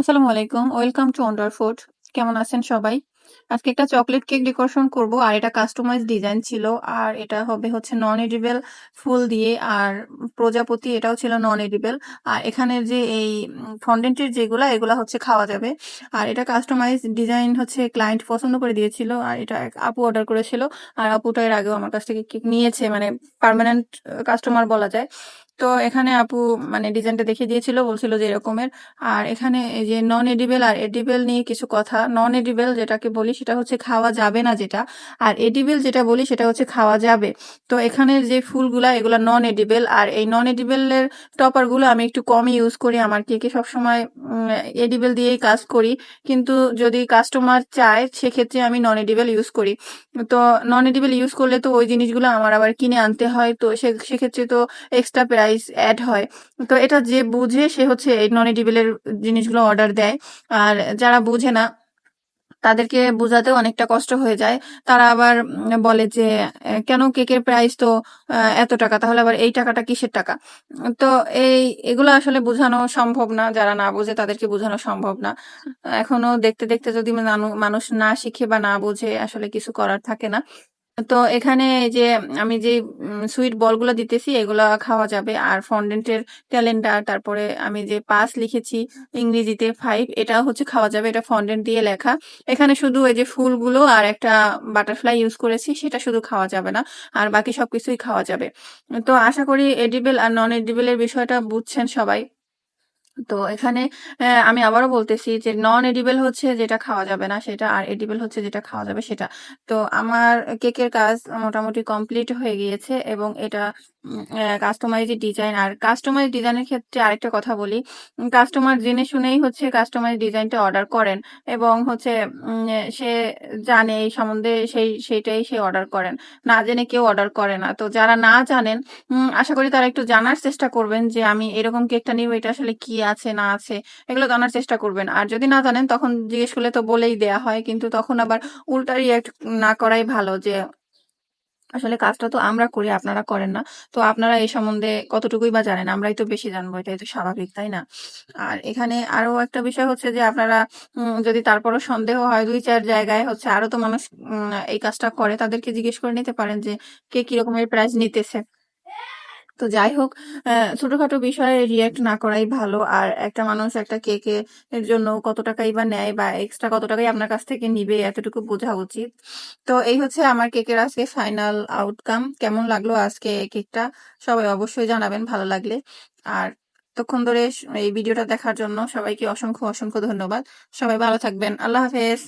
আসসালামু আলাইকুম। Welcome to wonder food কেমন আছেন সবাই? আজকে একটা চকলেট কেক ডেকোরেশন করব, আর এটা কাস্টমাইজ ডিজাইন ছিল, আর এটা হবে হচ্ছে নন এডিবল ফুল দিয়ে, আর প্রজাপতি এটাও ছিল নন এডিবল আর এখানের যে এই ফন্ডেন্টের যেগুলা, এগুলা হচ্ছে খাওয়া যাবে। আর এটা কাস্টমাইজ ডিজাইন হচ্ছে ক্লায়েন্ট পছন্দ করে দিয়েছিল, আর এটা আপু অর্ডার করেছিল, আর আপুটা এর আগেও আমার কাছ থেকে কেক নিয়েছে মানে পার্মানেন্ট কাস্টমার বলা যায়। তো এখানে আপু মানে ডিজাইনটা দেখিয়ে দিয়েছিল, বলছিল যে এরকমের। আর এখানে এই যে নন এডিবেল আর এডিবেল নিয়ে কিছু কথা। নন এডিবেল যেটাকে বলি সেটা হচ্ছে খাওয়া যাবে না যেটা। আর এডিবেল যেটা বলি সেটা হচ্ছে খাওয়া যাবে। তো এখানে যে ফুলগুলা, এগুলা নন এডিবেল আর এই নন এডিবেলের টপারগুলো আমি একটু কমই ইউজ করি। আমার কেকে সবসময় এডিবেল দিয়েই কাজ করি। কিন্তু যদি কাস্টমার চায়, সেক্ষেত্রে আমি নন এডিবেল ইউজ করি। তো নন এডিবেল ইউজ করলে তো ওই জিনিসগুলো আমার আবার কিনে আনতে হয়। তো সেক্ষেত্রে তো এক্সট্রা প্রাইস অ্যাড হয়। তো এটা যে বুঝে সে হচ্ছে এই নন এডিবেলের জিনিসগুলো অর্ডার দেয়। আর যারা বুঝে না, তাদেরকে বোঝাতেও অনেকটা কষ্ট হয়ে যায়। তারা আবার বলে যে কেন কেকের প্রাইস তো এত টাকা? তাহলে আবার এই টাকাটা কিসের টাকা? তো এই, এগুলো আসলে বোঝানো সম্ভব না। যারা না বোঝে, তাদেরকে বোঝানো সম্ভব না। এখনও দেখতে দেখতে যদি মানুষ না শিখে বা না বোঝে, আসলে কিছু করার থাকে না। তো এখানে এই যে, আমি যে সুইট বলগুলো দিতেছি, এগুলা খাওয়া যাবে। আর ফন্ডেন্টের ক্যালেন্ডার তারপরে আমি যে পাস লিখেছি ইংরেজিতে ফাইভ এটা হচ্ছে খাওয়া যাবে। এটা ফন্ডেন্ট দিয়ে লেখা। এখানে শুধু এই যে ফুলগুলো আর একটা বাটারফ্লাই ইউজ করেছি, সেটা শুধু খাওয়া যাবে না। আর বাকি সবকিছুই খাওয়া যাবে। তো আশা করি এডিবেল আর নন এডিবেলের বিষয়টা বুঝছেন সবাই। তো এখানে আমি আবারও বলতেছি যে নন এডিবল হচ্ছে যেটা খাওয়া যাবে না, সেটা আর এডিবল হচ্ছে যেটা খাওয়া যাবে সেটা। তো আমার কেকের কাজ মোটামুটি কমপ্লিট হয়ে গিয়েছে এবং এটা কাস্টমাইজ ডিজাইন আর কাস্টমাইজ ডিজাইনের ক্ষেত্রে আরেকটা কথা বলি। কাস্টমার জেনে শুনেই হচ্ছে কাস্টমাইজ ডিজাইনটা অর্ডার করেন এবং হচ্ছে সে জানে এই সম্বন্ধে সেই, সেইটাই সে অর্ডার করেন। না জেনে কেউ অর্ডার করে না। তো যারা না জানেন আশা করি তারা একটু জানার চেষ্টা করবেন যে আমি এরকম কেকটা নিব, এটা আসলে কি আছে, না আছে, এগুলো জানার চেষ্টা করবেন। আর যদি না জানেন, তখন জিজ্ঞেস করলে তো বলেই দেয়া হয়, কিন্তু তখন আবার উল্টা রিয়াক্ট না করাই ভালো যে, আসলে কাজটা তো আমরা করি, আপনারা করেন না। তো আপনারা এই সম্বন্ধে কতটুকুই বা জানেন, আমরাই তো বেশি জানব, এটাই তো স্বাভাবিক, তাই না? আর এখানে আরও একটা বিষয় হচ্ছে যে, আপনারা যদি তারপরও সন্দেহ হয়, দুই চার জায়গায় হচ্ছে আরও তো মানুষ এই কাজটা করে, তাদেরকে জিজ্ঞেস করে নিতে পারেন যে, কে কিরকমের প্রাইজ নিতেছে। তো যাই হোক ছোটখাটো বিষয়ে রিয়াক্ট না করাই ভালো। আর একটা মানুষ একটা কেকে এর জন্য কত টাকাই বা নেয় বা এক্সট্রা কত টাকাই আপনার কাছ থেকে নিবে, এতটুকু বোঝা উচিত। তো এই হচ্ছে আমার কেকের আজকে ফাইনাল আউটকাম কেমন লাগল আজকে কেকটা সবাই অবশ্যই জানাবেন, ভালো লাগলে। আর তখন ধরে এই ভিডিওটা দেখার জন্য সবাইকে অসংখ্য অসংখ্য ধন্যবাদ। সবাই ভালো থাকবেন। আল্লাহ হাফেজ।